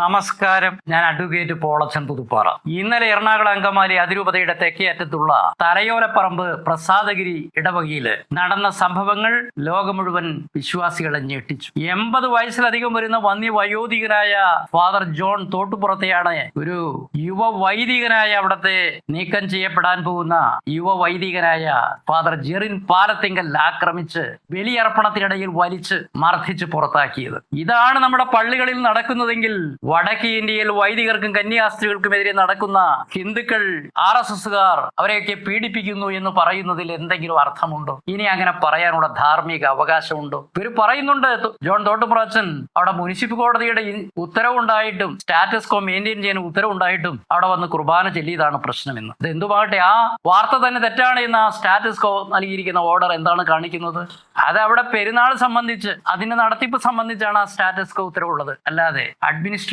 നമസ്കാരം. ഞാൻ അഡ്വക്കേറ്റ് പോളച്ചൻ പുതുപ്പാറ. ഇന്നലെ എറണാകുളം അങ്കമാലി അതിരൂപതയുടെ തെക്കേ അറ്റത്തുള്ള തലയോലപ്പറമ്പ് പ്രസാദഗിരി ഇടവകയിൽ നടന്ന സംഭവങ്ങൾ ലോകം മുഴുവൻ വിശ്വാസികളെ ഞെട്ടിച്ചു. എൺപത് വയസ്സിലധികം വരുന്ന വന്യ വയോധികനായ ഫാദർ ജോൺ തോട്ടുപുറത്തെയാണ് ഒരു യുവ വൈദികനായ അവിടത്തെ നീക്കം ചെയ്യപ്പെടാൻ പോകുന്ന യുവ വൈദികനായ ഫാദർ ജെറിൻ പാലത്തിങ്കൽ ആക്രമിച്ച് ബലിയർപ്പണത്തിനിടയിൽ വലിച്ച് മർദ്ദിച്ച് പുറത്താക്കിയത്. ഇതാണ് നമ്മുടെ പള്ളികളിൽ നടക്കുന്നതെങ്കിൽ വടക്കേ ഇന്ത്യയിൽ വൈദികർക്കും കന്യാസ്ത്രീകൾക്കും എതിരെ നടക്കുന്ന ഹിന്ദുക്കൾ ആർ എസ് എസുകാർ അവരെയൊക്കെ പീഡിപ്പിക്കുന്നു എന്ന് പറയുന്നതിൽ എന്തെങ്കിലും അർത്ഥമുണ്ടോ? ഇനി അങ്ങനെ പറയാനുള്ള ധാർമ്മിക അവകാശമുണ്ടോ? ഇവർ പറയുന്നുണ്ട് ജോൺ തോട്ടുപ്രാച്ചൻ അവിടെ മുനിസിപ്പൽ കോടതിയുടെ ഉത്തരവുണ്ടായിട്ടും സ്റ്റാറ്റസ് കോ മെയിന്റെയിൻ ചെയ്യാൻ ഉത്തരവുണ്ടായിട്ടും അവിടെ വന്ന് കുർബാന ചെല്ലിയതാണ് പ്രശ്നമെന്ന്. ഇത് എന്തുമാകട്ടെ ആ വാർത്ത തന്നെ തെറ്റാണ് എന്ന് ആ സ്റ്റാറ്റസ് കോ നൽകിയിരിക്കുന്ന ഓർഡർ എന്താണ് കാണിക്കുന്നത്? അത് അവിടെ പെരുന്നാൾ സംബന്ധിച്ച് അതിന്റെ നടത്തിപ്പ് സംബന്ധിച്ചാണ് ആ സ്റ്റാറ്റസ് കോ ഉത്തരവുള്ളത്. അല്ലാതെ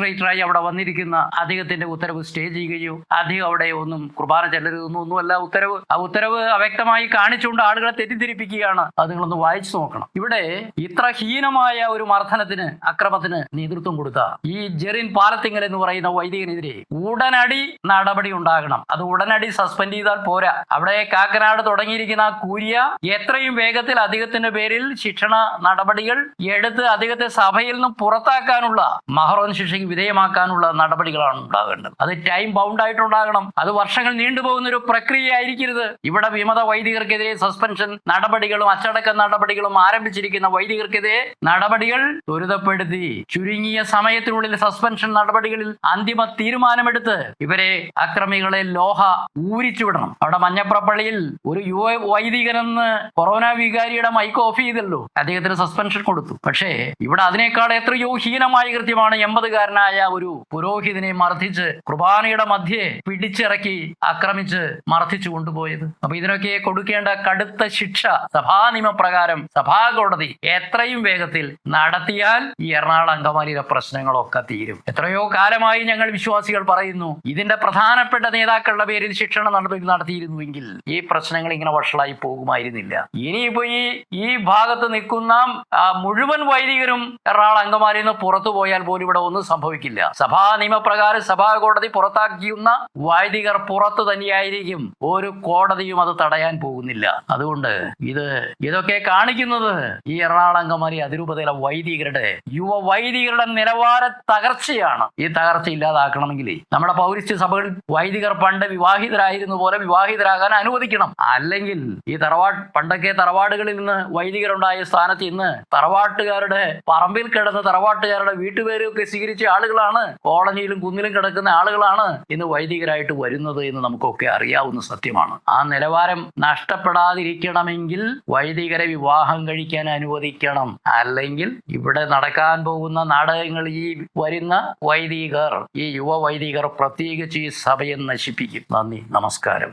അഡ്മിനിസ്ട്രേറ്ററായി അവിടെ വന്നിരിക്കുന്ന അദ്ദേഹത്തിന്റെ ഉത്തരവ് സ്റ്റേ ചെയ്യുകയോ അദ്ദേഹം അവിടെ ഒന്നും കുർബാന ചെല്ലരുതൊന്നും ഒന്നുമല്ല. ഉത്തരവ് ആ ഉത്തരവ് അവ്യക്തമായി കാണിച്ചുകൊണ്ട് ആളുകളെ തെറ്റിദ്ധരിപ്പിക്കുകയാണ്. അത് നിങ്ങളൊന്ന് വായിച്ചു നോക്കണം. ഇവിടെ ഇത്ര ഹീനമായ ഒരു മർദ്ദനത്തിന് അക്രമത്തിന് നേതൃത്വം കൊടുത്ത ഈ ജെറിൻ പാലത്തിങ്ങൽ എന്ന് പറയുന്ന വൈദികനെതിരെ ഉടനടി നടപടി ഉണ്ടാകണം. അത് ഉടനടി സസ്പെൻഡ് ചെയ്താൽ പോരാ. അവിടെ കാക്കനാട് തുടങ്ങിയിരിക്കുന്ന കൂരിയ എത്രയും വേഗത്തിൽ അദ്ദേഹത്തിന്റെ പേരിൽ ശിക്ഷണ നടപടികൾ എടുത്ത് അദ്ദേഹത്തെ സഭയിൽ നിന്നും പുറത്താക്കാനുള്ള മഹറോൻ ശിക്ഷയ്ക്ക് വിധേയമാക്കാനുള്ള നടപടികളാണ് ഉണ്ടാകേണ്ടത്. അത് ടൈം ബൗണ്ട് ആയിട്ടുണ്ടാകണം. അത് വർഷങ്ങൾ നീണ്ടുപോകുന്ന ഒരു പ്രക്രിയ ആയിരിക്കരുത് ഇവിടെ വിമത വൈദികർക്കെതിരെ സസ്പെൻഷൻ നടപടികളും അച്ചടക്ക നടപടികളും ആരംഭിച്ചിരിക്കുന്ന വൈദികർക്കെതിരെ നടപടികൾ ത്വരിതപ്പെടുത്തി. ചുരുങ്ങിയ സമയത്തിനുള്ളിൽ സസ്പെൻഷൻ നടപടികളിൽ അന്തിമ തീരുമാനമെടുത്ത് ഇവരെ അക്രമികളെ ലോഹ ഊരിച്ചുവിടണം അവിടെ മഞ്ഞപ്രപ്പള്ളിയിൽ ഒരു യുവ വൈദികനെന്ന് കൊറോണ വികാരിയുടെ മൈക്ക് ഓഫ് ചെയ്തല്ലോ അദ്ദേഹത്തിന് സസ്പെൻഷൻ കൊടുത്തു. പക്ഷേ ഇവിടെ അതിനേക്കാൾ എത്രയോ ഹീനമായ കൃത്യമാണ് എൺപതുകാരനായ ഒരു പുരോഹിതനെ മർദ്ദിച്ച് കുർബാനയുടെ മധ്യേ പിടിച്ചിറക്കി ആക്രമിച്ച് മർദ്ദിച്ചു കൊണ്ടുപോയത്. അപ്പൊ ഇതിനൊക്കെ കൊടുക്കേണ്ട കടുത്ത ശിക്ഷ സഭാ നിയമപ്രകാരം സഭാ കോടതി എത്രയും വേഗത്തിൽ നടത്തിയാൽ ഈ എറണാകുളം അങ്കമാലിയിലെ പ്രശ്നങ്ങളൊക്കെ തീരും. എത്രയോ കാലമായി ഞങ്ങൾ വിശ്വാസികൾ പറയുന്നു ഇതിന്റെ പ്രധാനപ്പെട്ട നേതാക്കളുടെ പേരിൽ ശിക്ഷണ നടപടി നടത്തിയിരുന്നുവെങ്കിൽ ഈ പ്രശ്നങ്ങൾ ഇങ്ങനെ വഷളായി പോകുമായിരുന്നില്ല. ഇനിയിപ്പോ ഈ ഈ ഭാഗത്ത് നിൽക്കുന്ന മുഴുവൻ വൈദികരും എറണാകുളം അങ്കമാലിയിൽ നിന്ന് പുറത്തു പോയാൽ പോലും ഇവിടെ ഒന്നും സംഭവിക്കില്ല. സഭാ നിയമപ്രകാരം സഭാ കോടതി പുറത്താക്കിയുന്ന വൈദികർ പുറത്തു തന്നെയായിരിക്കും ഒരു കോടതിയും അത് തടയാൻ പോകുന്നില്ല. അതുകൊണ്ട് ഇത് ഇതൊക്കെ കാണിക്കുന്നത് ഈ എറണാകുളങ്കമാരി അതിരൂപതയിലെ വൈദികരുടെ യുവ വൈദികരുടെ നിലവാര തകർച്ചയാണ്. ഈ തകർച്ച ഇല്ലാതാക്കണമെങ്കിൽ നമ്മുടെ പൗരസ്ത്യ സഭകളിൽ വൈദികർ പണ്ട് വിവാഹിതരായിരുന്നു പോലെ വിവാഹിതരാകാൻ അനുവദിക്കണം. അല്ലെങ്കിൽ ഈ തറവാട് പണ്ടൊക്കെ തറവാടുകളിൽ നിന്ന് വൈദികരുണ്ടായ സ്ഥാനത്ത് ഇന്ന് തറവാട്ടുകാരുടെ പറമ്പിൽ കിടന്ന് തറവാട്ടുകാരുടെ വീട്ടുപേരൊക്കെ സ്വീകരിച്ച ആളുകളാണ്. കോളനിയിലും കുന്നിലും കിടക്കുന്ന ആളുകളാണ് ഇന്ന് വൈദികരായിട്ട് വരുന്നത് എന്ന് നമുക്കൊക്കെ അറിയാവുന്ന സത്യമാണ്. ആ നിലവാരം നഷ്ടപ്പെടാതിരിക്കണമെങ്കിൽ വൈദികരെ വിവാഹം കഴിക്കാൻ അനുവദിക്കണം. അല്ലെങ്കിൽ ഇവിടെ നടക്കാൻ പോകുന്ന നാടകങ്ങൾ ഈ വരുന്ന വൈദികർ ഈ യുവ വൈദികർ പ്രത്യേകിച്ച് ഈ സഭയെ നശിപ്പിക്കും. നന്ദി നമസ്കാരം.